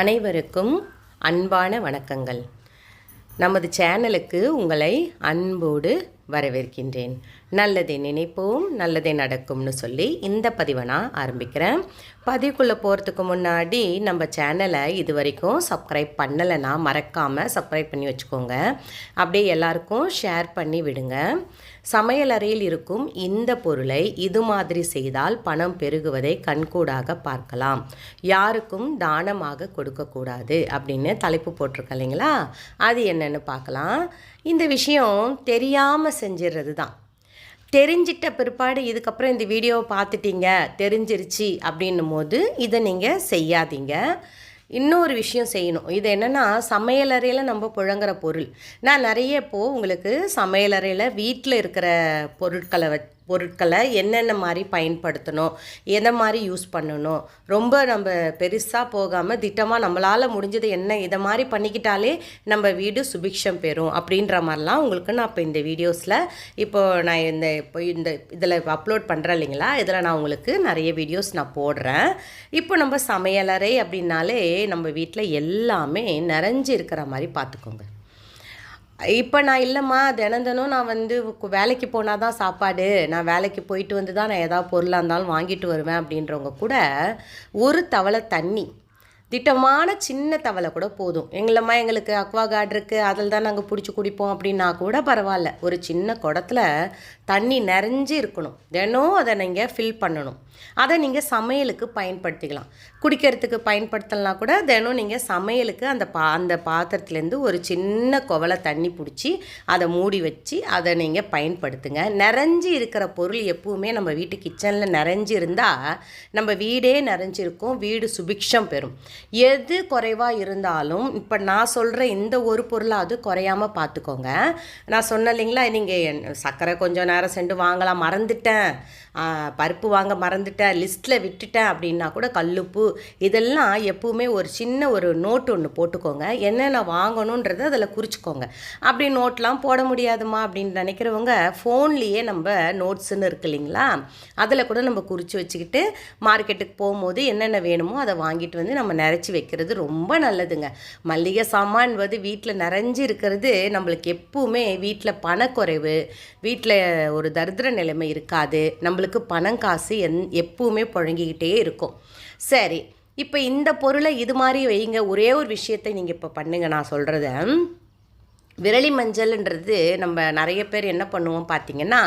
அனைவருக்கும் அன்பான வணக்கங்கள். நமது சேனலுக்கு உங்களை அன்போடு வரவேற்கின்றேன். நல்லதை நினைப்போம் நல்லதே நடக்கும்னு சொல்லி இந்த பதிவை நான் ஆரம்பிக்கிறேன். பதிவுக்குள்ளே போகிறதுக்கு முன்னாடி நம்ம சேனலை இது வரைக்கும் சப்ஸ்கிரைப் பண்ணலைன்னா மறக்காமல் சப்ஸ்கிரைப் பண்ணி வச்சுக்கோங்க. அப்படியே எல்லாருக்கும் ஷேர் பண்ணி விடுங்க. சமையலறையில் இருக்கும் இந்த பொருளை இது மாதிரி செய்தால் பணம் பெருகுவதை கண்கூடாக பார்க்கலாம். யாருக்கும் தானமாக கொடுக்கக்கூடாது அப்படின்னு தலைப்பு போட்டிருக்க இல்லைங்களா? அது என்னென்னு பார்க்கலாம். இந்த விஷயம் தெரியாமல் செஞ்சிடுறது தான் தெரிஞ்சிட்ட பிற்பாடு இதுக்கப்புறம் இந்த வீடியோவை பார்த்துட்டீங்க தெரிஞ்சிருச்சு அப்படின்னும் போது இதை நீங்கள் செய்யாதீங்க. இன்னொரு விஷயம் செய்யணும். இது என்னென்னா சமையலறையில் நம்ம புழங்குற பொருள். நான் நிறைய இப்போது உங்களுக்கு சமையலறையில் வீட்டில் இருக்கிற பொருட்களை வச்சு பொருட்களை என்னென்ன மாதிரி பயன்படுத்தணும் எதை மாதிரி யூஸ் பண்ணணும் ரொம்ப நம்ம பெருசாக போகாமல் திட்டமாக நம்மளால் முடிஞ்சது என்ன இதை மாதிரி பண்ணிக்கிட்டாலே நம்ம வீடு சுபிக்ஷம் பெறும் அப்படின்ற மாதிரிலாம் உங்களுக்கு நான் இப்போ இந்த வீடியோஸில் இப்போ நான் இந்த இப்போ இந்த இதில் அப்லோட் பண்ணுறேன் இல்லைங்களா? இதில் நான் உங்களுக்கு நிறைய வீடியோஸ் நான் போடுறேன். இப்போ நம்ம சமையலறை அப்படின்னாலே நம்ம வீட்டில் எல்லாமே நிறைஞ்சு இருக்கிற மாதிரி பார்த்துக்கோங்க. இப்போ நான் இல்லைம்மா தினம் தினம் நான் வந்து வேலைக்கு போனால் தான் சாப்பாடு. நான் வேலைக்கு போயிட்டு வந்து தான் நான் ஏதாவது பொருளாக இருந்தாலும் வாங்கிட்டு வருவேன் அப்படின்றவங்க கூட ஒரு தவளை தண்ணி திட்டமான சின்ன தவளை கூட போதும். எங்களம்மா எங்களுக்கு அக்வா கார்டு இருக்குது அதில் தான் நாங்கள் பிடிச்சி குடிப்போம் அப்படின்னா கூட பரவாயில்ல. ஒரு சின்ன குடத்துல தண்ணி நிறைஞ்சு இருக்கணும். தினம் அதை நீங்கள் ஃபில் பண்ணணும். அதை நீங்கள் சமையலுக்கு பயன்படுத்திக்கலாம். குடிக்கிறதுக்கு பயன்படுத்தலாம் கூட தினம் நீங்கள் சமையலுக்கு அந்த பா அந்த பாத்திரத்துலேருந்து ஒரு சின்ன குவலை தண்ணி பிடிச்சி அதை மூடி வச்சு அதை நீங்கள் பயன்படுத்துங்க. நிறைஞ்சு இருக்கிற பொருள் எப்பவுமே நம்ம வீட்டு கிச்சனில் நிறைஞ்சு இருந்தால் நம்ம வீடே நிறைஞ்சிருக்கும். வீடு சுபிக்ஷம் பெறும். எது குறைவாக இருந்தாலும் இப்போ நான் சொல்கிற இந்த ஒரு பொருளாவது குறையாம பார்த்துக்கோங்க. நான் சொன்னேன் இல்லைங்களா நீங்கள் சர்க்கரை கொஞ்சம் நேரம் சென்று வாங்கலாம் மறந்துட்டேன். பருப்பு வாங்க மறந்துட்டேன் லிஸ்ட்டில் விட்டுட்டேன் அப்படின்னா கூட கல்லுப்பு. இதெல்லாம் எப்பவுமே ஒரு சின்ன ஒரு நோட் ஒன்று போட்டுக்கோங்க. என்னென்ன வாங்கணுன்றதை அதில் குறிச்சிக்கோங்க. அப்படி நோட்லாம் போட முடியாதுமா அப்படின்னு நினைக்கிறவங்க ஃபோன்லேயே நம்ம நோட்ஸுன்னு இருக்கு இல்லைங்களா? அதில் கூட நம்ம குறித்து வச்சுக்கிட்டு மார்க்கெட்டுக்கு போகும்போது என்னென்ன வேணுமோ அதை வாங்கிட்டு வந்து நம்ம நிறச்சி வைக்கிறது ரொம்ப நல்லதுங்க. மல்லிகை சாமான் வந்து வீட்டில் நிறைஞ்சு இருக்கிறது. நம்மளுக்கு எப்பவுமே வீட்டில் பணக்குறைவு வீட்டில் ஒரு தரித்திர நிலைமை இருக்காது. நம்மளுக்கு பணம் காசு எந் எப்பவுமே புழங்கிக்கிட்டே இருக்கும். சரி இப்போ இந்த பொருளை இது மாதிரி வைங்க ஒரே ஒரு விஷயத்தை நீங்கள் இப்போ பண்ணுங்க நான் சொல்கிறத விரலி மஞ்சள்ன்றது நம்ம நிறைய பேர் என்ன பண்ணுவோம் பார்த்தீங்கன்னா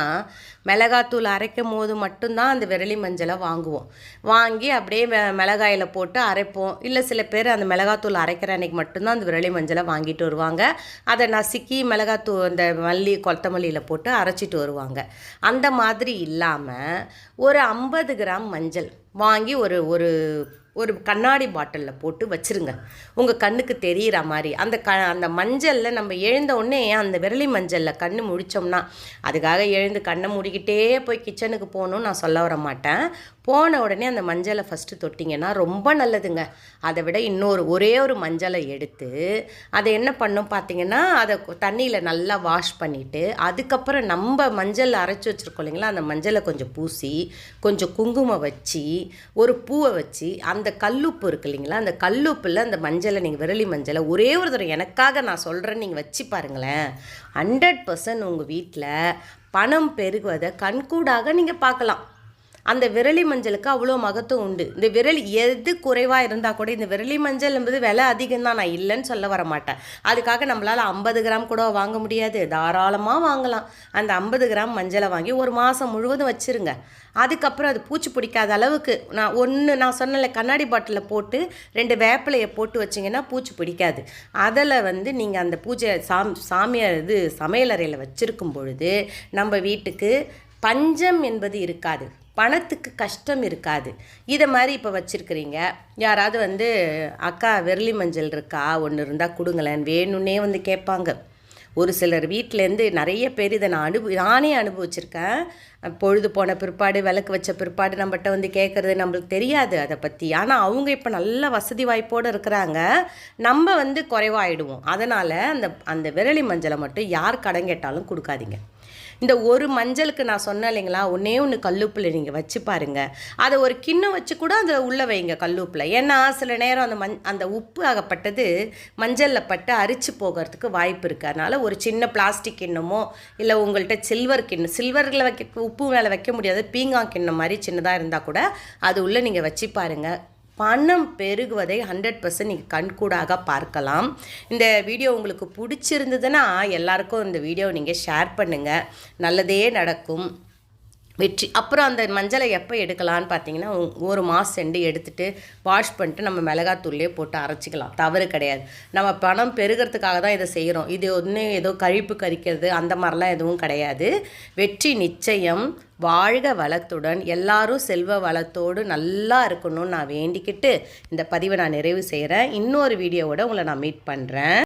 மிளகாத்தூள் அரைக்கும் போது மட்டும்தான் அந்த விரலி மஞ்சளை வாங்குவோம். வாங்கி அப்படியே மிளகாயில் போட்டு அரைப்போம். இல்லை சில பேர் அந்த மிளகாத்தூள் அரைக்கிற அன்னைக்கு மட்டும்தான் அந்த விரலி மஞ்சளை வாங்கிட்டு வருவாங்க. அதை நசுக்கி மிளகாத்தூள் அந்த மல்லி கொத்தமல்லியில் போட்டு அரைச்சிட்டு வருவாங்க. அந்த மாதிரி இல்லாமல் ஒரு ஐம்பது கிராம் மஞ்சள் வாங்கி ஒரு ஒரு ஒரு கண்ணாடி பாட்டிலில் போட்டு வச்சுருங்க. உங்கள் கண்ணுக்கு தெரியிற மாதிரி. அந்த க அந்த மஞ்சளில் நம்ம எழுந்த உடனே அந்த விரலி மஞ்சளில் கண்ணு முழிச்சோம்னா அதுக்காக எழுந்து கண்ணை மூடிக்கிட்டே போய் கிச்சனுக்கு போகணும்னு நான் சொல்ல வர மாட்டேன். போன உடனே அந்த மஞ்சளை ஃபஸ்ட்டு தொட்டிங்கன்னா ரொம்ப நல்லதுங்க. அதை விட இன்னொரு ஒரே ஒரு மஞ்சளை எடுத்து அதை என்ன பண்ணும் பார்த்தீங்கன்னா அதை தண்ணியில் நல்லா வாஷ் பண்ணிவிட்டு அதுக்கப்புறம் நம்ம மஞ்சள் அரைச்சி வச்சுருக்கோம் இல்லைங்களா அந்த மஞ்சளை கொஞ்சம் பூசி கொஞ்சம் குங்குமம் வச்சு ஒரு பூவை வச்சு அந்த கல்லுப்பு இருக்கு இல்லைங்களா அந்த கல்லுப்பில் அந்த மஞ்சளை நீங்கள் விரலி மஞ்சளை ஒரே ஒரு தடவை எனக்காக நான் சொல்கிறேன் நீங்கள் வச்சு பாருங்களேன். ஹண்ட்ரட் பர்சன்ட் உங்கள் வீட்டில் பணம் பெருகுவதை கண்கூடாக நீங்கள் பார்க்கலாம். அந்த விரலி மஞ்சளுக்கு அவ்வளோ மகத்துவம் உண்டு. இந்த விரலி எது குறைவாக இருந்தால் கூட இந்த விரலி மஞ்சள் என்பது விலை அதிகம் தான் நான் இல்லைன்னு சொல்ல வர மாட்டேன். அதுக்காக நம்மளால் ஐம்பது கிராம் கூட வாங்க முடியாது. தாராளமாக வாங்கலாம். அந்த ஐம்பது கிராம் மஞ்சளை வாங்கி ஒரு மாதம் முழுவதும் வச்சுருங்க. அதுக்கப்புறம் அது பூச்சி பிடிக்காத அளவுக்கு நான் ஒன்று நான் சொன்னல கண்ணாடி பாட்டிலில் போட்டு ரெண்டு வேப்பிலையை போட்டு வச்சிங்கன்னா பூச்சி பிடிக்காது. அதில் வந்து நீங்கள் அந்த பூஜை சாம் சாமியார் இது சமையலறையில் வச்சுருக்கும் பொழுது நம்ம வீட்டுக்கு பஞ்சம் என்பது இருக்காது. பணத்துக்கு கஷ்டம் இருக்காது. இதை மாதிரி இப்போ வச்சுருக்கிறீங்க. யாராவது வந்து அக்கா விரலி மஞ்சள் இருக்கா? ஒன்று இருந்தால் கொடுங்களேன். வேணும்னே வந்து கேட்பாங்க. ஒரு சிலர் வீட்டிலேருந்து நிறைய பேர் இதை நான் அனுபவி நானே அனுபவிச்சிருக்கேன். பொழுது போன பிற்பாடு விளக்கு வச்ச பிற்பாடு நம்மகிட்ட வந்து கேட்குறது நம்மளுக்கு தெரியாது அதை பற்றி ஆனால் அவங்க இப்போ நல்ல வசதி வாய்ப்போடு இருக்கிறாங்க. நம்ம வந்து குறைவாயிடுவோம் அதனால் அந்த அந்த விரலி மஞ்சளை மட்டும் யார் கடன் கேட்டாலும் கொடுக்காதீங்க. இந்த ஒரு மஞ்சளுக்கு நான் சொன்னேன் இல்லைங்களா ஒன்றே ஒன்று கல்லுப்பில் நீங்கள் வச்சு பாருங்கள் அதை ஒரு கிண்ணம் வச்சு கூட அதில் உள்ளே வைங்க கல்லுப்பில். ஏன்னா சில நேரம் அந்த மண் அந்த உப்பு ஆகப்பட்டது மஞ்சளில் பட்டு அரிச்சு போகிறதுக்கு வாய்ப்பு இருக்குது அதனால் ஒரு சின்ன பிளாஸ்டிக் கிண்ணமோ இல்லை உங்கள்கிட்ட சில்வர் கிண்ணம் சில்வரில் வைக்க உப்பு மேலே வைக்க முடியாது. பீங்கான் கிண்ணம் மாதிரி சின்னதாக இருந்தால் கூட அது உள்ளே நீங்கள் வச்சு பாருங்கள் பணம் பெருகுவதை ஹண்ட்ரட் பர்சன்ட் நீங்கள் கண்கூடாக பார்க்கலாம். இந்த வீடியோ உங்களுக்கு பிடிச்சிருந்ததுன்னா எல்லாருக்கும் இந்த வீடியோ நீங்கள் ஷேர் பண்ணுங்கள் நல்லதே நடக்கும். வெற்றி. அப்புறம் அந்த மஞ்சளை எப்போ எடுக்கலான்னு பார்த்தீங்கன்னா ஒரு மாதம் செண்டு எடுத்துகிட்டு வாஷ் பண்ணிட்டு நம்ம மிளகாத்தூள்லேயே போட்டு அரைச்சிக்கலாம். தவறு கிடையாது. நம்ம பணம் பெருகிறதுக்காக தான் இதை செய்கிறோம் இது ஒன்று ஏதோ கழிப்பு கறிக்கிறது அந்த மாதிரிலாம் எதுவும் கிடையாது. வெற்றி நிச்சயம். வாழ்க வளத்துடன். எல்லாரும் செல்வ வளத்தோடு நல்லா இருக்கணும்னு நான் வேண்டிக்கிட்டு இந்த பதிவை நான் நிறைவு செய்கிறேன் இன்னொரு வீடியோவோட உங்களை நான் மீட் பண்ணுறேன்